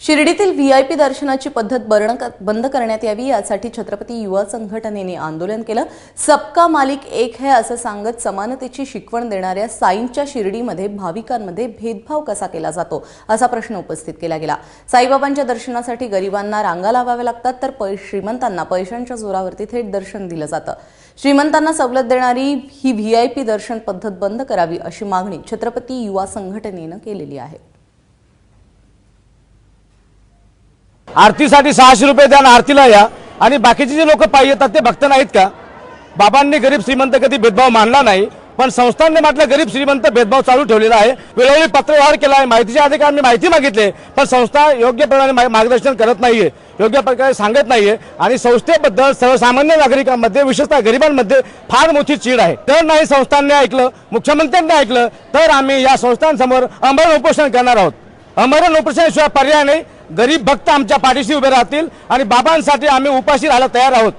शिर्डीतील VIP दर्शनाची पद्धत बरण- बंद करण्यात यावी यासाठी छत्रपती युवा संघटनेने आंदोलन केलं. सबका मालिक एक है असं सांगत समानतेची शिकवण देणाऱ्या साईंच्या शिर्डीमध्ये भाविकांमध्ये भेदभाव कसा केला जातो असा प्रश्न उपस्थित केला गेला. साईबाबांच्या दर्शनासाठी गरिबांना रांगा लावाव्या लागतात तर पै श्रीमंतांना पैशांच्या जोरावरती थेट दर्शन दिलं जातं. श्रीमंतांना सवलत देणारी ही व्हीआयपी दर्शन पद्धत बंद करावी अशी मागणी छत्रपती युवा संघटनेनं केलेली आहे. आरतीसाठी सहाशे रुपये द्या आणि आरतीला या. आणि बाकीचे जे लोक पाहिजे येतात ते भक्त नाहीत का? बाबांनी गरीब श्रीमंत कधी भेदभाव मानला नाही पण संस्थांनी म्हटलं गरीब श्रीमंत भेदभाव चालू ठेवलेला आहे. वेळोवेळी पत्रव्यवहार केला आहे माहितीच्या अधिकाऱ्यांनी माहिती मागितली पण संस्था योग्य प्रकारे मा- मार्गदर्शन करत नाहीये योग्य प्रकारे सांगत नाहीये. आणि संस्थेबद्दल सर्वसामान्य नागरिकांमध्ये विशेषतः गरिबांमध्ये फार मोठी चीड आहे. तर नाही संस्थांनी ऐकलं मुख्यमंत्र्यांनी ऐकलं तर आम्ही या संस्थांसमोर अमरण उपोषण करणार आहोत. अमरण उपोषणाशिवाय पर्याय नाही. गरीब भक्त आमच्या पाठीशी उभे राहतील आणि बाबांसाठी आम्ही उपाशी राहायला तयार आहोत.